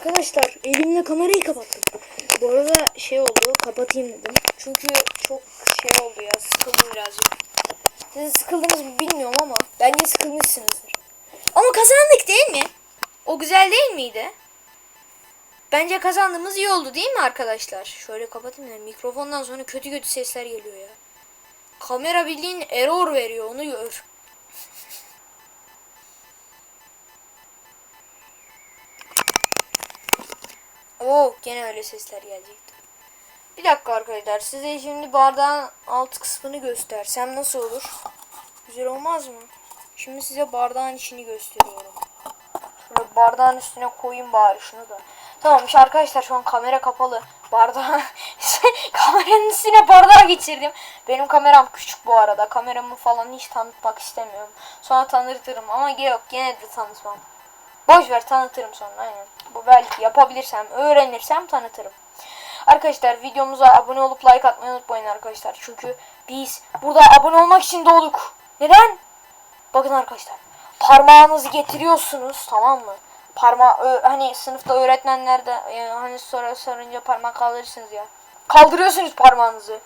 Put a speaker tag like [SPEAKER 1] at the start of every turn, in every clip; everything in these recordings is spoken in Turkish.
[SPEAKER 1] Arkadaşlar elimle kamerayı kapattım. Bu arada şey oldu kapatayım dedim. Çünkü çok şey oldu ya sıkıldım birazcık. Siz sıkıldınız mı bilmiyorum ama bence sıkılmışsınızdır. Ama kazandık değil mi? O güzel değil miydi? Bence kazandığımız iyi oldu değil mi arkadaşlar? Şöyle kapatayım da mikrofondan sonra kötü kötü sesler geliyor ya. Kamera bildiğin error veriyor onu gör. Oo gene öyle sesler gelecekti. Bir dakika arkadaşlar size şimdi bardağın alt kısmını göstersem nasıl olur? Güzel olmaz mı? Şimdi size bardağın içini gösteriyorum. Şöyle bardağın üstüne koyayım bari şunu da. Tamam işte arkadaşlar şu an kamera kapalı. Bardağı kameranın üstüne bardağı geçirdim. Benim kameram küçük bu arada. Kameramı falan hiç tanıtmak istemiyorum. Sonra tanıtırım ama yok gene de tanıtmam. Boş ver tanıtırım sonra aynen. Bu belki yapabilirsem, öğrenirsem tanıtırım. Arkadaşlar videomuza abone olup like atmayı unutmayın arkadaşlar. Çünkü biz burada abone olmak için doğduk. Neden? Bakın arkadaşlar. Parmağınızı getiriyorsunuz tamam mı? Parma hani sınıfta öğretmenler de e, hani soru sorunca parmak kaldırırsınız ya. Kaldırıyorsunuz parmağınızı.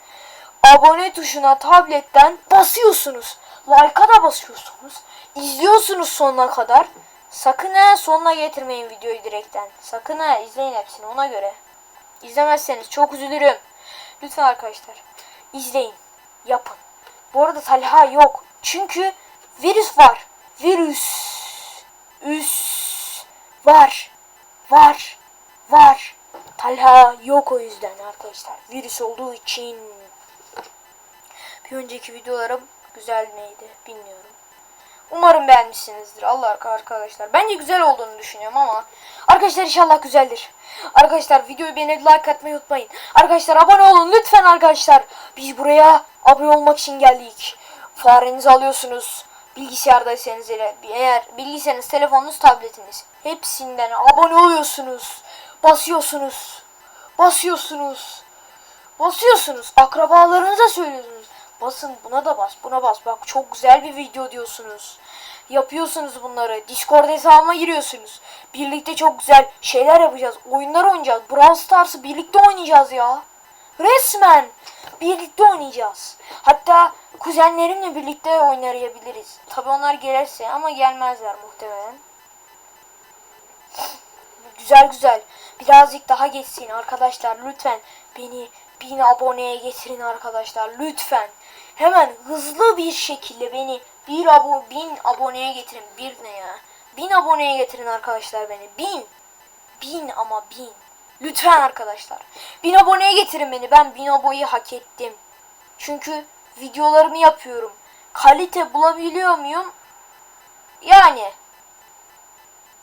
[SPEAKER 1] Abone tuşuna tabletten basıyorsunuz. Like'a da basıyorsunuz. İzliyorsunuz sonuna kadar. Sakın ha sonuna getirmeyin videoyu direkten. Sakın ha izleyin hepsini ona göre. İzlemezseniz çok üzülürüm. Lütfen arkadaşlar izleyin. Yapın. Bu arada Talha yok. Çünkü virüs var. Virüs. Üs. Var. Var. Var. Talha yok o yüzden arkadaşlar. Virüs olduğu için. Bir önceki videolarım güzel miydi bilmiyorum. Umarım beğenmişsinizdir. Allah arkadaşlar. Bence güzel olduğunu düşünüyorum ama arkadaşlar inşallah güzeldir. Arkadaşlar videoyu beğenip like atmayı unutmayın. Arkadaşlar abone olun lütfen arkadaşlar. Biz buraya abone olmak için geldik. Farenizi alıyorsunuz. Bilgisayardaysanız eğer bilgisayarınız, telefonunuz, tabletiniz hepsinden abone oluyorsunuz. Basıyorsunuz. Basıyorsunuz. Basıyorsunuz. Akrabalarınıza söylüyorsunuz. Basın buna da bas buna bas. Bak çok güzel bir video diyorsunuz. Yapıyorsunuz bunları. Discord hesabıma giriyorsunuz. Birlikte çok güzel şeyler yapacağız. Oyunlar oynayacağız. Brawl Stars'ı birlikte oynayacağız ya. Resmen birlikte oynayacağız. Hatta kuzenlerimle birlikte oynayabiliriz. Tabi onlar gelirse ama gelmezler muhtemelen. Güzel güzel. Birazcık daha geçsin arkadaşlar. Lütfen beni bin aboneye getirin arkadaşlar. Lütfen. Hemen hızlı bir şekilde beni bir abo bin aboneye getirin. Bir ne ya? Bin aboneye getirin arkadaşlar beni. Bin. Bin ama bin. Lütfen arkadaşlar. Bin aboneye getirin beni. Ben bin aboneyi hak ettim. Çünkü videolarımı yapıyorum. Kalite bulabiliyor muyum? Yani.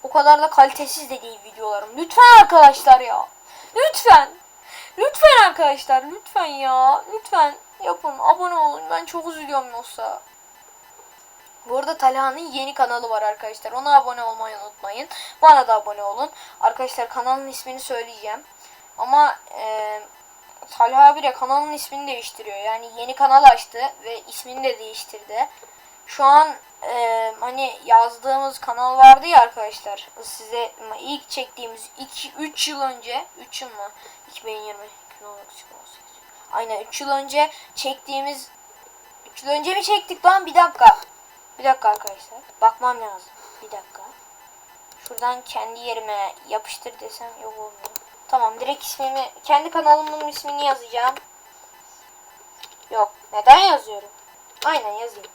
[SPEAKER 1] O kadar da kalitesiz de değil videolarım. Lütfen arkadaşlar ya. Lütfen. Lütfen arkadaşlar. Lütfen ya. Lütfen yapın. Abone olun. Ben çok üzülüyorum yoksa. Bu arada Talha'nın yeni kanalı var arkadaşlar. Ona abone olmayı unutmayın. Bana da abone olun. Arkadaşlar kanalın ismini söyleyeceğim. Ama e, Talha bile kanalın ismini değiştiriyor. Yani yeni kanal açtı ve ismini de değiştirdi. Şu an e, hani yazdığımız kanal vardı ya arkadaşlar. Size ilk çektiğimiz 2 3 yıl önce 3 yıl mı? 2020 2019 2018. Aynen 3 yıl önce çektiğimiz 3 yıl önce mi çektik lan? Bir dakika. Bir dakika arkadaşlar. Bakmam lazım. Bir dakika. Şuradan kendi yerime yapıştır desem yok olmuyor. Tamam direkt ismimi kendi kanalımın ismini yazacağım. Yok. Neden yazıyorum? Aynen yazayım.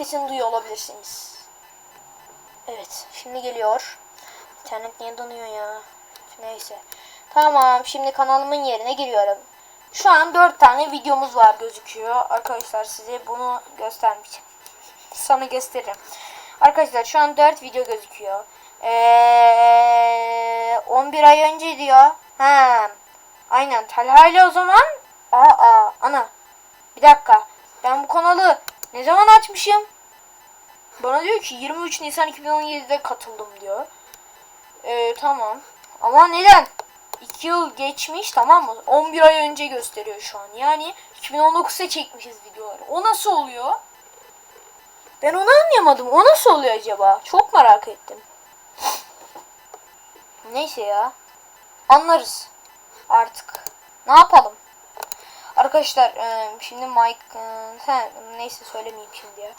[SPEAKER 1] Sesini duyuyor olabilirsiniz. Evet. Şimdi geliyor. İnternet niye donuyor ya? Neyse. Tamam. Şimdi kanalımın yerine giriyorum. Şu an 4 tane videomuz var gözüküyor. Arkadaşlar size bunu göstermeyeceğim. Sana gösteririm. Arkadaşlar şu an 4 video gözüküyor. Ee, 11 ay önce diyor. Ha. Aynen Talha ile o zaman. Aa, ana. Bir dakika. Ben bu kanalı ne zaman açmışım? Bana diyor ki 23 Nisan 2017'de katıldım diyor. Ee, tamam. Ama neden? 2 yıl geçmiş tamam mı? 11 ay önce gösteriyor şu an. Yani 2019'da çekmişiz videoları. O nasıl oluyor? Ben onu anlayamadım. O nasıl oluyor acaba? Çok merak ettim. Neyse ya. Anlarız. Artık. Ne yapalım? Arkadaşlar e, şimdi Mike e, neyse söylemeyeyim şimdi ya.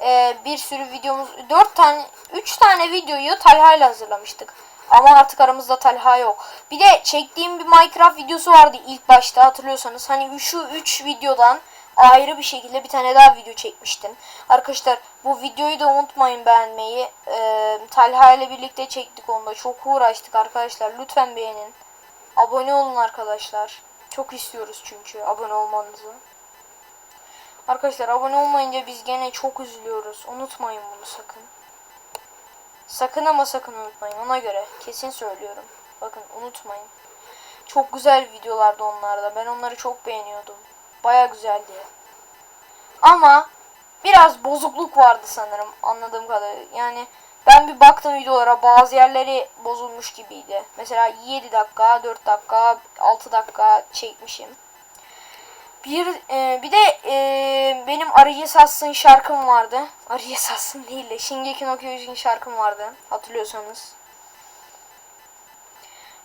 [SPEAKER 1] E, bir sürü videomuz 4 tane 3 tane videoyu Talha ile hazırlamıştık. Ama artık aramızda Talha yok. Bir de çektiğim bir Minecraft videosu vardı ilk başta hatırlıyorsanız. Hani şu 3 videodan ayrı bir şekilde bir tane daha video çekmiştim. Arkadaşlar bu videoyu da unutmayın beğenmeyi. E, Talha ile birlikte çektik onu da. Çok uğraştık arkadaşlar. Lütfen beğenin. Abone olun arkadaşlar. Çok istiyoruz çünkü abone olmanızı. Arkadaşlar abone olmayınca biz gene çok üzülüyoruz. Unutmayın bunu sakın. Sakın ama sakın unutmayın. Ona göre kesin söylüyorum. Bakın unutmayın. Çok güzel videolardı onlarda. Ben onları çok beğeniyordum. Baya güzeldi. Ama biraz bozukluk vardı sanırım anladığım kadarıyla. Yani ben bir baktım videolara bazı yerleri bozulmuş gibiydi. Mesela 7 dakika, 4 dakika, 6 dakika çekmişim. Bir e, bir de e, benim Arıya Sassın şarkım vardı. Arıya Sassın değil de Shingeki no Kyojin şarkım vardı. Hatırlıyorsanız.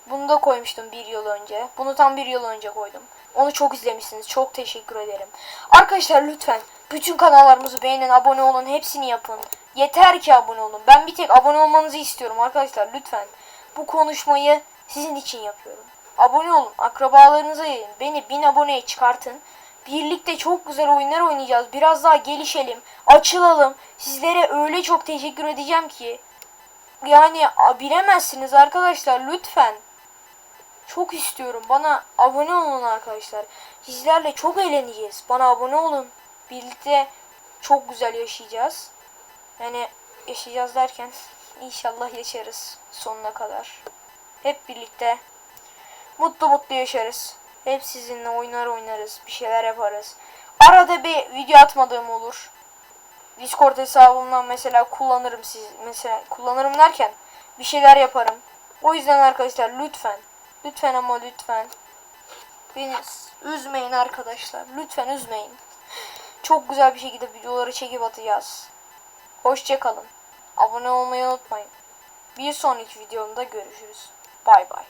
[SPEAKER 1] Bunu da koymuştum bir yıl önce. Bunu tam bir yıl önce koydum. Onu çok izlemişsiniz. Çok teşekkür ederim. Arkadaşlar lütfen bütün kanallarımızı beğenin, abone olun, hepsini yapın. Yeter ki abone olun. Ben bir tek abone olmanızı istiyorum arkadaşlar lütfen. Bu konuşmayı sizin için yapıyorum. Abone olun, akrabalarınıza yayın. Beni bin aboneye çıkartın. Birlikte çok güzel oyunlar oynayacağız. Biraz daha gelişelim, açılalım. Sizlere öyle çok teşekkür edeceğim ki. Yani bilemezsiniz arkadaşlar lütfen. Çok istiyorum. Bana abone olun arkadaşlar. Sizlerle çok eğleneceğiz. Bana abone olun. Birlikte çok güzel yaşayacağız. Yani yaşayacağız derken inşallah yaşarız sonuna kadar. Hep birlikte mutlu mutlu yaşarız. Hep sizinle oynar oynarız. Bir şeyler yaparız. Arada bir video atmadığım olur. Discord hesabımdan mesela kullanırım siz mesela kullanırım derken bir şeyler yaparım. O yüzden arkadaşlar lütfen lütfen ama lütfen beni üzmeyin arkadaşlar. Lütfen üzmeyin. Çok güzel bir şekilde videoları çekip atacağız. Hoşçakalın. Abone olmayı unutmayın. Bir sonraki videomda görüşürüz. Bay bay.